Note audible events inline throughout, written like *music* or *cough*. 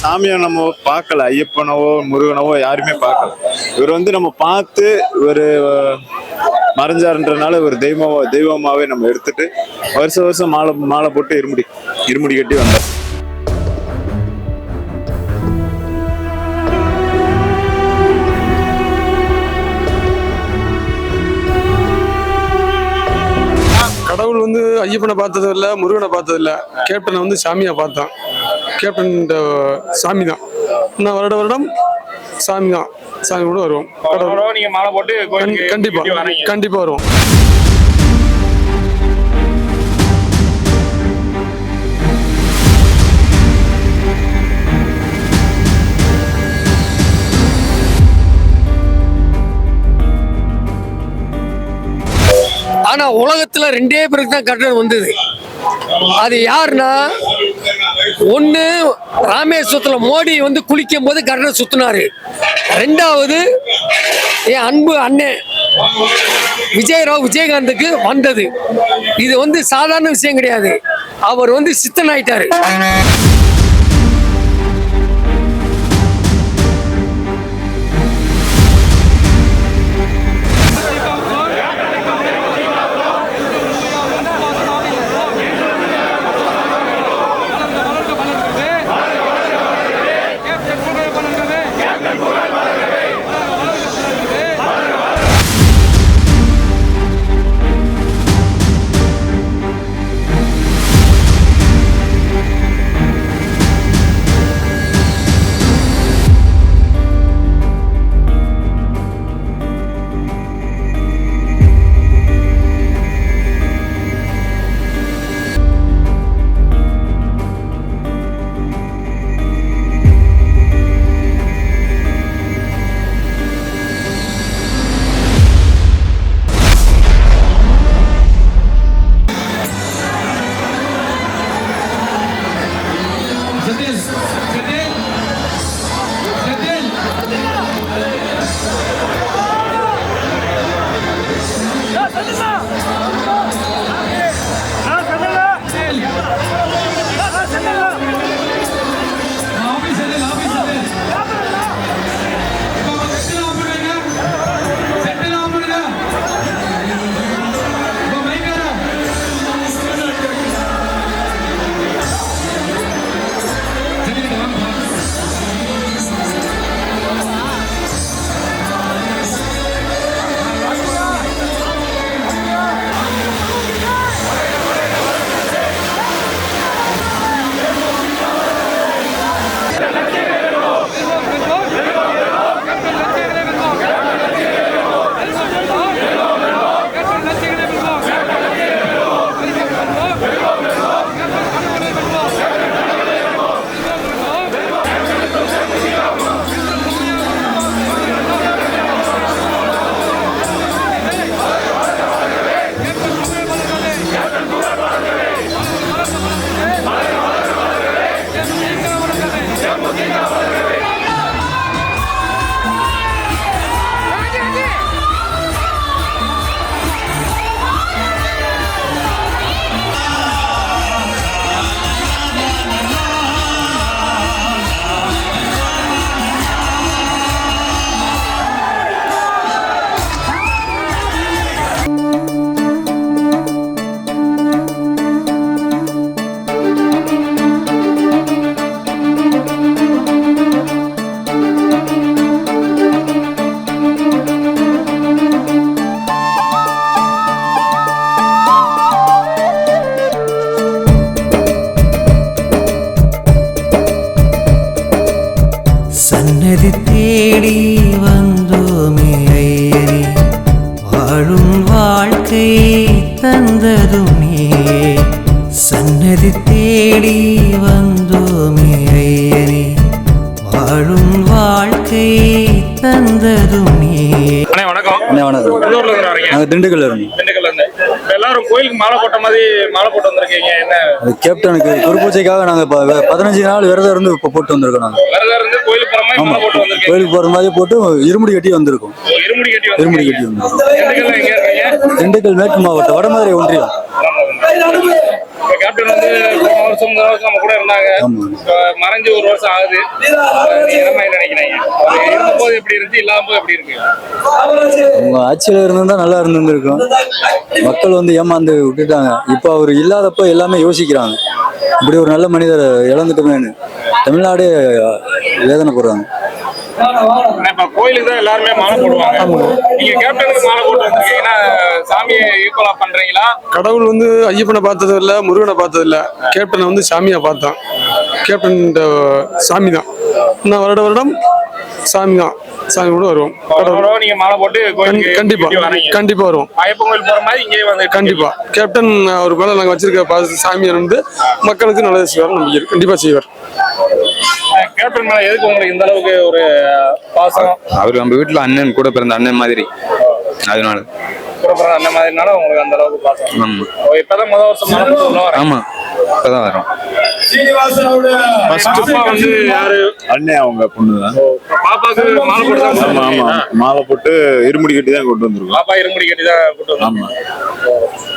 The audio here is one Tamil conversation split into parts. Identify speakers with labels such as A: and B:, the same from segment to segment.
A: சாமியை நம்ம பார்க்கல ஐயப்பனவோ முருகனவோ யாருமே பார்க்கல. இவர் வந்து நம்ம பார்த்து ஒரு மறைஞ்சாருன்றனால இவர் தெய்வமாக தெய்வமாவே நம்ம எடுத்துட்டு வருஷம் வருஷம் மாலை மாலை போட்டு இருமுடி இருமுடி கட்டி வந்தார்.
B: வந்து ஐயப்பனை பார்த்தது இல்ல முருகனை பார்த்தது இல்ல கேப்டனை வந்து சாமியா பார்த்தோம் கேப்டன் சாமி தான் இன்னும் வருட வருடம் சாமி தான் சாமி கூட வருவோம். கடவுள்
C: அப்புறம் நீங்க
D: ஆனா உலகத்துல ரெண்டே பேருக்கு தான் கட்டணம் வந்தது. அது யாருன்னா ஒன்று ராமேஸ்வரத்துல மோடி வந்து குளிக்கும் போது கட்டணம் சுத்தினாரு. ரெண்டாவது என் அன்பு அண்ணன் விஜயராவ் விஜயகாந்துக்கு வந்தது. இது வந்து சாதாரண விஷயம் கிடையாது. அவர் வந்து சித்தன்
C: அண்ணே வணக்கம்.
E: அண்ணே வணக்கம்.
C: இருந்து வரீங்க?
E: நாங்கள் திண்டுக்கல்ல
C: திண்டுக்கல்ல இருந்து. எல்லாரும் கோயிலுக்கு மாலை போட்ட மாதிரி மாலை போட்டு வந்திருக்கீங்க. என்ன?
E: அது கேப்டனுக்கு குரு பூஜைக்காக நாங்கள் இப்போ பதினஞ்சு நாள் விரதம் இருந்து இப்போ போட்டு வந்திருக்கோம்
C: விரதம் இருந்து கோயிலுக்கு போற மாதிரி மாலை போட்டு வந்திருக்கீங்க.
E: கோயிலுக்கு போகிற மாதிரி போட்டு இருமுடி கட்டி வந்திருக்கோம்.
C: இருமுடி கட்டி
E: இருமுடி
C: வந்திருக்கீங்க
E: கட்டி வந்திருக்கோம்.
C: திண்டுக்கல்ல எங்க இருக்கீங்க?
E: திண்டுக்கல் மேற்கு மாவட்டம் வடமதுரை ஒன்றியம்.
C: கேப்டன் வந்து போன வருஷம் முதல் வருஷம் நம்ம கூட இருந்தாங்க.
E: ஆமா.
C: இப்ப மறைஞ்சு ஒரு வருஷம் ஆகுது. நீங்க என்ன மாதிரி நினைக்கிறீங்க? இருந்தபோது எப்படி இருந்துச்சு இல்லாம போது எப்படி இருக்கு?
E: அவங்க ஆட்சியில இருந்தா நல்லா இருந்திருக்கும் மக்கள் வந்து ஏமாந்து விட்டுட்டாங்க. இப்போ அவர் இல்லாதப்போ எல்லாமே யோசிக்கிறாங்க. இப்படி ஒரு நல்ல மனிதர் இழந்துட்டோமேன்னு. தமிழ்நாடே வேதனைப்படுறாங்க
C: ஆனா, இப்ப கோயிலுக்கு தான் எல்லாருமே மாலை போடுவாங்க. நீங்க கேப்டனுக்கு மாலை போட்டு வந்திருக்கீங்கன்னா சாமியை ஈக்குவலா பண்றீங்களா?
B: கடவுள் வந்து ஐயப்பனை பார்த்ததும் இல்ல முருகனை பார்த்தது இல்ல கேப்டனை வந்து சாமியா பார்த்தோம் கேப்டன் சாமி தான் இன்னும் வருட வருடம் சாமி தான். சாமி கூட வருவோம்.
C: நீங்க மாலை போட்டு
B: கண்டிப்பா. கண்டிப்பா வருவோம்.
C: ஐயப்பன் கோயில் போற மாதிரி இங்கே வந்து
B: கண்டிப்பா. கேப்டன் அவர் மேல நாங்க வச்சிருக்க பாச- சாமியை வந்து மக்களுக்கு நல்லது செய்வார் நம்பிக்கை. கண்டிப்பா செய்வார்.
C: கேப்டன் மேல எதுக்கு உங்களுக்கு இந்த அளவுக்கு ஒரு பாசம்?
F: அவர் நம்ம வீட்டுல அண்ணன் கூட பிறந்த அண்ணன் மாதிரி. அதனால.
C: கூட பிறந்த மாதிரினால உங்களுக்கு அந்த அளவுக்கு பாசம்.
F: ஆமா.
C: ஓ, இப்பதான் முதல் வருஷம்
F: ஆமா. இப்பதான் வரோம்.
A: அண்ணன் அவங்க பொண்ணுதான்
C: பாப்பாக்கு மாலை போட்டு தான்
A: ஆமா ஆமா. மாலை போட்டு இருமுடி கட்டி தான் கொண்டு வந்திருக்கோம்.
C: பாப்பா இருமுடி கட்டி தான் கூட்டு வந்தாங்க
A: ஆமா.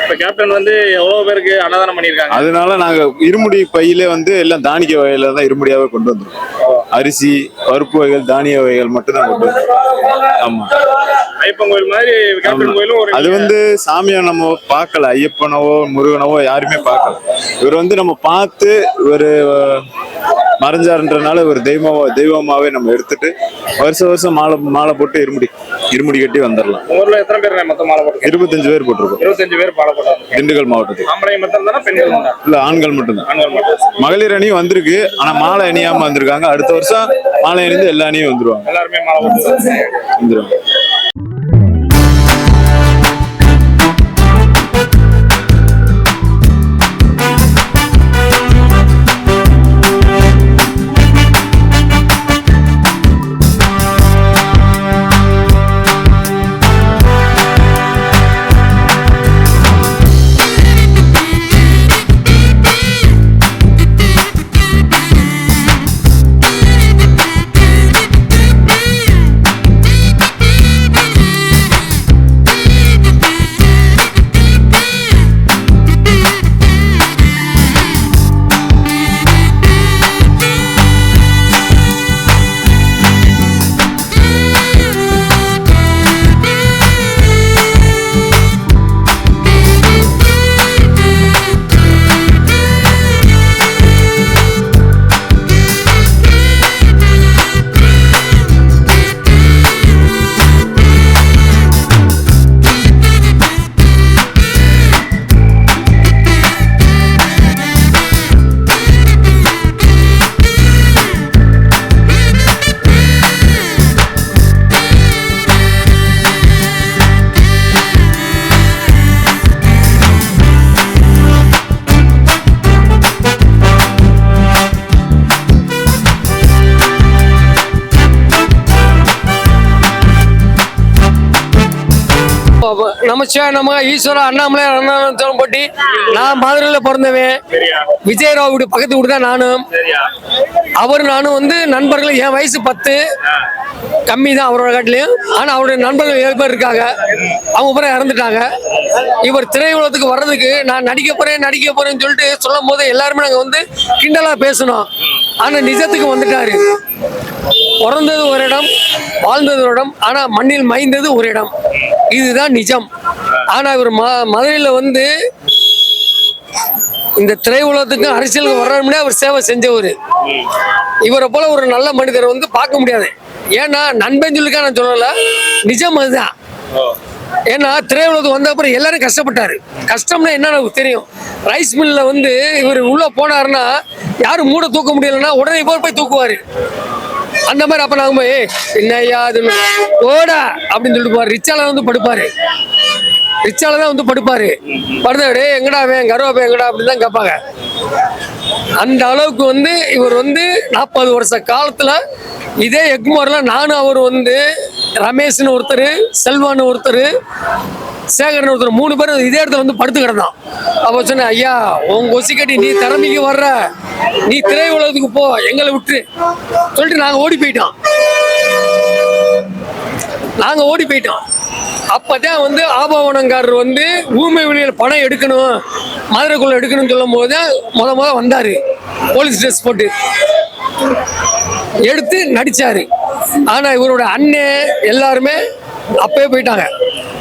C: இப்ப கேப்டன் வந்து எவ்வளவு பேருக்கு அன்னதானம் பண்ணிருக்காங்க
A: அதனால நாங்க இருமுடி பையில வந்து எல்லாம் தானிய வகையில தான் இருமுடியாவே கொண்டு வந்திருக்கோம். அரிசி பருப்பு வகைகள் தானிய வகைகள் மட்டும் தான் கொண்டு வந்திருக்கோம். ஆமா.
C: ஐயப்பன் கோயில் மாதிரி கேப்டன் கோயிலும் ஒரு
A: அது வந்து சாமியை நம்ம பார்க்கல. ஐயப்பனவோ முருகனவோ யாருமே பார்க்கல. இவர் வந்து நம்ம பார்த்து இவர் மறைஞ்சாருன்றனால இவர் தெய்வமா தெய்வமாவே நம்ம எடுத்துட்டு வருஷம் வருஷம் மாலை மாலை போட்டு இருமுடி இருமுடி கட்டி வந்துடலாம்.
C: ஊர்ல எத்தனை பேர் மொத்தம் மாலை போட்டு
A: இருபத்தஞ்சு பேர் போட்டிருக்கோம்.
C: இருபத்தஞ்சு பேர் மாலை போட்டாங்க
A: திண்டுக்கல் மாவட்டத்துக்கு.
C: ஆம்பளை மட்டும் தானே பெண்கள்
A: இல்ல ஆண்கள் மட்டும்தான்.
C: ஆண்கள் மட்டும்.
A: மகளிர் அணியும் வந்திருக்கு. ஆனா மாலை அணியாம வந்திருக்காங்க. அடுத்த வருஷம் மாலை அணிந்து எல்லா அணியும் வந்துருவாங்க.
C: எல்லாருமே மாலை போட்டு
A: வந்துருவாங்க.
D: நமச்சிவா நம்ம ஈஸ்வரா அண்ணாமலை அண்ணாமலை போட்டி. நான் மதுரையில பிறந்தவன். விஜயராவ் வீடு பக்கத்து வீடு தான் நானும் அவர் நானும் வந்து நண்பர்கள் என் வயசு பத்து. கம்மி தான் அவரோட காட்டிலையும். ஆனா அவருடைய நண்பர்கள் ஏழு பேர் இருக்காங்க. அவங்க அப்புறம் இறந்துட்டாங்க. இவர் திரையுலகத்துக்கு வர்றதுக்கு நான் நடிக்க போறேன் நடிக்க போறேன்னு சொல்லிட்டு சொல்லும் போது எல்லாருமே நாங்க வந்து கிண்டலா பேசணும் ஆனா நிஜத்துக்கு வந்துட்டாரு. பிறந்தது ஒரு இடம் வாழ்ந்தது ஒரு இடம் ஆனா மண்ணில் மைந்தது ஒரு இடம். இதுதான் நிஜம். ஆனா இவர் ம மதுரையில வந்து இந்த திரையுலகத்துக்கும் அரசியலுக்கு வர்றோம்னே அவர் சேவை செஞ்சவர். இவரை போல ஒரு நல்ல மனிதரை வந்து பார்க்க முடியாது. ஏன்னா நண்பன் சொல்லிக்கா நான் சொல்லல. நிஜம் அதுதான். ஏன்னா திரையுலகத்துக்கு வந்த அப்புறம் எல்லாரும் கஷ்டப்பட்டாரு. கஷ்டம்னா என்ன நமக்கு தெரியும்? ரைஸ் மில்ல வந்து இவர் உள்ள போனாருன்னா யாரும் மூட தூக்க முடியலன்னா உடனே இவர் போய் தூக்குவாரு. அந்த மாதிரி அப்ப நாங்க போய் "ஏய், என்னய்யா அது ஓடா அப்படின்னு சொல்லிட்டு போவார். ரிச்சால வந்து படுப்பாரு. ரிச்சால தான் வந்து படுப்பாரு. படுத்தா டே எங்கடா அவன்? கருவாப்ப எங்கடா? அப்படின்னு தான் கேட்பாங்க. அந்த அளவுக்கு வந்து இவர் வந்து நாற்பது வருஷ காலத்துல இதே எக்மோர்ல நானும் அவர் வந்து ரமேஷ்னு ஒருத்தர் செல்வான்னு ஒருத்தர் சேகரன் ஒருத்தர் மூணு பேரும் இதே இடத்துல வந்து படுத்து கிடந்தான் அப்ப சொன்னேன் ஐயா உன் கொசிக்கட்டி நீ திறமைக்கு வர்ற. நீ திரை உலகத்துக்கு போ எங்களை விட்டு சொல்லிட்டு நாங்க ஓடி போயிட்டோம். நாங்க ஓடி போயிட்டோம். அப்பதான் வந்து ஆபவனங்காரர் வந்து ஊமை வெளியில் பணம் எடுக்கணும். மதுரைக்குள்ள எடுக்கணும்னு சொல்லும் போது முத முத வந்தார். போலீஸ் ட்ரெஸ் போட்டு. எடுத்து நடித்தார் ஆனால் இவரோட அண்ணே எல்லாருமே அப்பயே போயிட்டாங்க.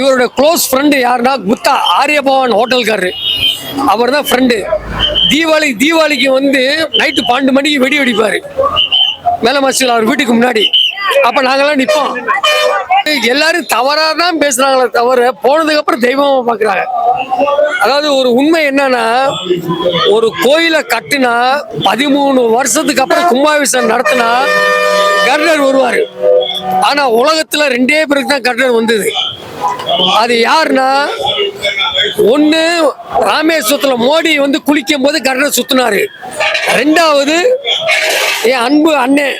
D: இவரோட க்ளோஸ் ஃப்ரெண்டு யாருன்னா குப்தா ஆரியபவன் ஹோட்டல்காரரு. அவர் தான் ஃப்ரெண்டு தீபாவளி தீபாவளிக்கு வந்து நைட்டு பன்னெண்டு மணிக்கு வெடி வெடிப்பார். மேல மாசில் அவர் வீட்டுக்கு முன்னாடி. அப்போ நாங்கள்லாம் நிற்போம் எல்லாரும் தவறா தான் பேசுறாங்களே தவிர போனதுக்கு அப்புறம் தெய்வமா பாக்குறாங்க. அதாவது ஒரு உண்மை என்னன்னா ஒரு கோயிலை கட்டுனா பதிமூணு வருஷத்துக்கு அப்புறம் கும்பாபிஷேகம் நடத்தினா கர்ணர் வருவாரு. ஆனா உலகத்துல ரெண்டே பேருக்கு தான் கர்ணர் வந்தது. அது யாருன்னா ஒண்ணு ராமேஸ்வரத்துல மோடி வந்து குளிக்கும் போது கர்ணர் சுத்தினாரு. ரெண்டாவது என் அன்பு அண்ணன்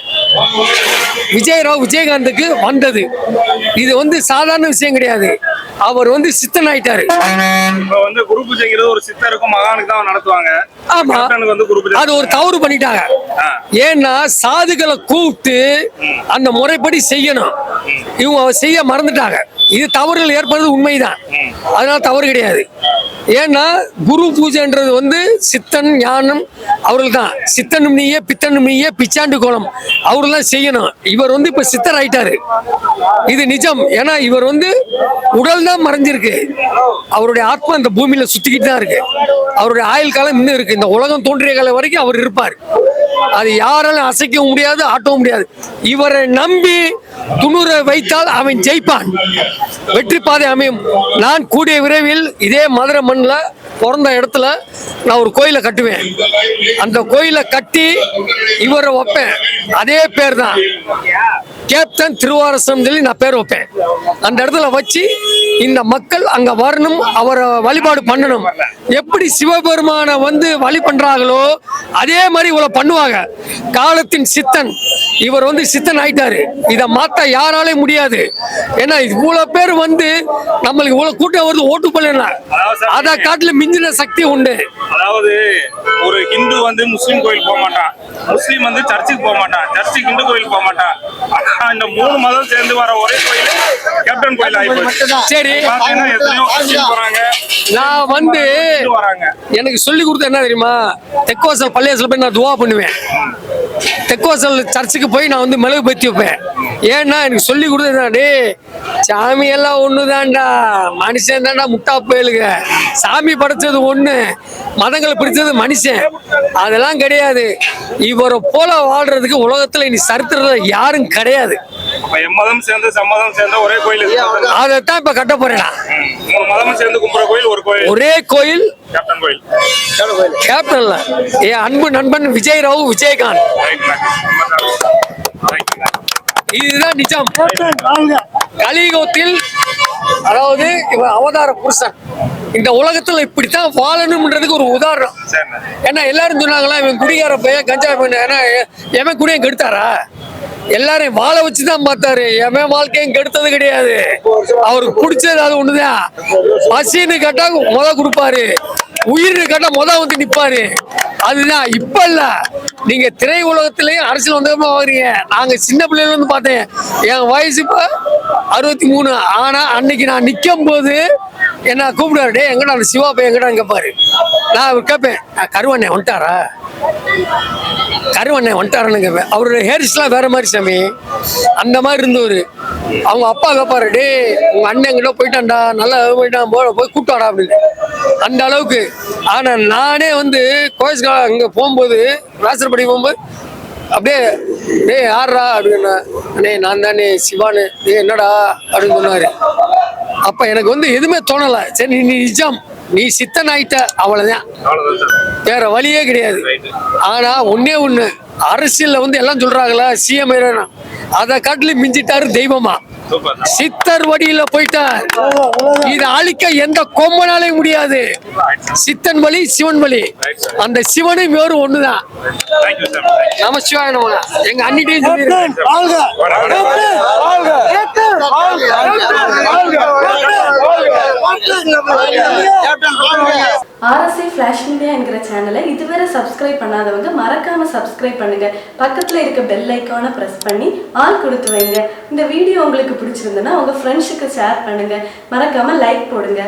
D: விஜயராவ் விஜயகாந்துக்கு வந்தது. இது வந்து சாதாரண விஷயம் கிடையாது. அவர் வந்து சித்தன் ஆயிட்டாரு
C: இப்ப வந்து குரு பூஜைங்கிறது ஒரு சித்தருக்கும் மகானுக்கு தான் நடத்துவாங்க.
D: ஆமா.
C: வந்து குரு பூஜை
D: அது ஒரு தவறு பண்ணிட்டாங்க. ஏன்னா சாதுகளை கூப்பிட்டு அந்த முறைப்படி செய்யணும். இவங்க செய்ய மறந்துட்டாங்க. இது தவறுகள் ஏற்படுறது உண்மைதான். அதனால தவறு கிடையாது. ஏன்னா குரு பூஜைன்றது வந்து சித்தன் ஞானம் அவர்கள் தான் சித்தனும் நீயே பித்தனும் நீயே பிச்சாண்டு கோலம். அவர்கள் தான் செய்யணும். இவர் வந்து இப்ப சித்தர் ஆயிட்டாரு இது நிஜம். ஏன்னா இவர் வந்து உடல் தான் மறைஞ்சிருக்கு. அவருடைய ஆத்மா இந்த பூமியில சுத்திக்கிட்டு தான் இருக்கு. அவருடைய ஆயுள் காலம் இன்னும் இருக்கு. இந்த உலகம் தோன்றிய காலம் வரைக்கும் அவர் இருப்பார். அது யாராலும் அசைக்கவும் முடியாது ஆட்டவும் முடியாது. இவரை நம்பி துணுற வைத்தால் அவன் ஜெயிப்பான். வெற்றி பாதை அமையும். நான் கூடிய விரைவில் இதே மதுரை மண்ணில் பிறந்த இடத்துல நான் ஒரு கோயிலை கட்டுவேன். அந்த கோயிலை கட்டி இவரை வைப்பேன். அதே பேர் தான் கேப்டன் திருவாரசம் சொல்லி நான் பேர் வைப்பேன். அந்த இடத்துல வச்சு இந்த மக்கள் அங்க வரணும் அவரை வழிபாடு பண்ணணும். எப்படி சிவபெருமானை வந்து வழி பண்றாங்களோ அதே மாதிரி இவ்வளவு பண்ணுவாங்க. காலத்தின் சித்தன். இவர் வந்து சித்தன் ஆயிட்டாரு. இதை மாத்த யாராலே முடியாது. ஏன்னா இவ்வளவு பேர் வந்து நம்மளுக்கு இவ்வளவு கூட்டம் வருது ஓட்டு பண்ணல அதை காட்டுல மிஞ்சின சக்தி உண்டு.
C: அதாவது ஒரு ஹிந்து வந்து முஸ்லீம் கோயில் போக மாட்டான். முஸ்லீம் வந்து சர்ச்சுக்கு போக மாட்டான். சர்ச்சுக்கு ஹிந்து கோயில் போக மாட்டான். *laughs* இந்த மூணு மதம் சேர்ந்து வர ஒரே கோயில் கேப்டன் கோயில் ஆயிப்போச்சு.
D: சரி.
C: போறாங்க.
D: நான் வந்து எனக்கு சொல்லி கொடுத்த என்ன தெரியுமா? தெக்குவாசல் பள்ளியாசல் போய் நான் துவா பண்ணுவேன். தெக்குவாசல் சர்ச்சுக்கு போய் நான் வந்து மிளகு பத்தி வைப்பேன். ஏன்னா எனக்கு சொல்லி கொடுத்தா டே சாமி எல்லாம் ஒண்ணுதான்டா. மனுஷன் தான்டா முட்டா போயிலுங்க சாமி படைச்சது ஒண்ணு மதங்களை பிடிச்சது மனுஷன். அதெல்லாம் கிடையாது. இவரை போல வாழ்றதுக்கு உலகத்துல இனி சரித்திரத்துல யாரும் கிடையாது.
C: அப்ப எம்மதம் சேர்ந்து சம்மதம் சேர்ந்து ஒரே கோயில்.
D: அதைத்தான் இப்ப கட்ட போறேன்.
C: மூணு மதமும் சேர்ந்து கும்புற கோயில் ஒரு கோயில்.
D: ஒரே கோயில்?
C: கேப்டன் கோயில்.
D: கேப்டன்ல? என் அன்பு நண்பன் விஜய் ராவ் விஜயகாந்த். இதுதான் நிஜம். கலியுகத்தில் அதாவது இவர் அவதார புருஷன். இந்த உலகத்துல இப்படித்தான் வாழணும்ன்றதுக்கு ஒரு உதாரணம். ஏன்னா எல்லாரும் சொன்னாங்களா இவன் குடிகார பையன் கஞ்சா பையன் ஏன்னா எவன் குடியும் கெடுத்தாரா? எல்லாரையும் வாழ வச்சுதான் பார்த்தாரு. எவன் வாழ்க்கையும் கெடுத்தது கிடையாது. அவருக்கு பிடிச்சது அது ஒண்ணுதான். பசின்னு கேட்டா முத கொடுப்பாரு. உயிர்னு கேட்டா முத வந்து நிப்பாரு. அதுதான் இப்ப இல்ல. நீங்க திரை உலகத்திலயும் அரசியல் வந்தப்ப வாங்குறீங்க. நாங்க சின்ன பிள்ளைல இருந்து பார்த்தேன். என் வயசு இப்ப அறுபத்தி மூணு. ஆனா அன்னைக்கு நான் நிக்கும் போது என்ன கூப்பிடுவாரு டே எங்கடா அந்த சிவா பையன் எங்கடா கேட்பாரு நான் அவர் கேட்பேன் கருவண்ணே வந்துட்டாரா? கருவண்ணே வந்துட்டாருன்னு கேட்பேன் அவரோட ஹேர்ஸ்லாம் வேற மாதிரி சாமி. அந்த மாதிரி இருந்தவர். அவங்க அப்பா கேட்பாரு டே உங்க அண்ணன் எங்கிட்ட போயிட்டான்டா நல்லா போயிட்டான் போ போய் கூட்டாடா அப்படின்னு. அந்த அளவுக்கு. ஆனா நானே வந்து கோயஸ் அங்கே போகும்போது ராசர்படி போகும்போது அப்படியே டேய் யாரா அப்படின்னா அண்ணே நான் தானே சிவானு டே என்னடா? அப்படின்னு சொன்னாரு. அப்ப எனக்கு வந்து எதுவுமே தோணலை. சரி நீ நிஜாம். நீ சித்தன் ஆயிட்ட அவ்வளவுதான். வேற வழியே கிடையாது. ஆனா ஒன்னே ஒண்ணு அரசியல்ல வந்து எல்லாம் சொல்கிறாங்களா சிஎம் அதை காட்டிலும் மிஞ்சிட்டாரு தெய்வமா? சித்தர் வழியில போயிட்டார். இதை அழிக்க எந்த கொம்பனாலையும் முடியாது. சித்தன் வழி சிவன் வழி. அந்த சிவனும் வேறு ஒண்ணுதான்.
C: தேங்க்யூ
D: நம. சிவாய எங்க அன்னிட்டையும் சொல்லியிருக்கேன்.
G: ஆர்எஸ்ஐ ஃப்ளாஷ் மீடியா என்கிற சேனலை இதுவரை சப்ஸ்கிரைப் பண்ணாதவங்க மறக்காம சப்ஸ்கிரைப் பண்ணுங்க. பக்கத்துல இருக்க பெல் ஐக்கானை பிரஸ் பண்ணி ஆல் கொடுத்து வைங்க. இந்த வீடியோ உங்களுக்கு பிடிச்சிருந்ததுன்னா உங்க ஃப்ரெண்ட்ஸுக்கு ஷேர் பண்ணுங்க. மறக்காம லைக் போடுங்க.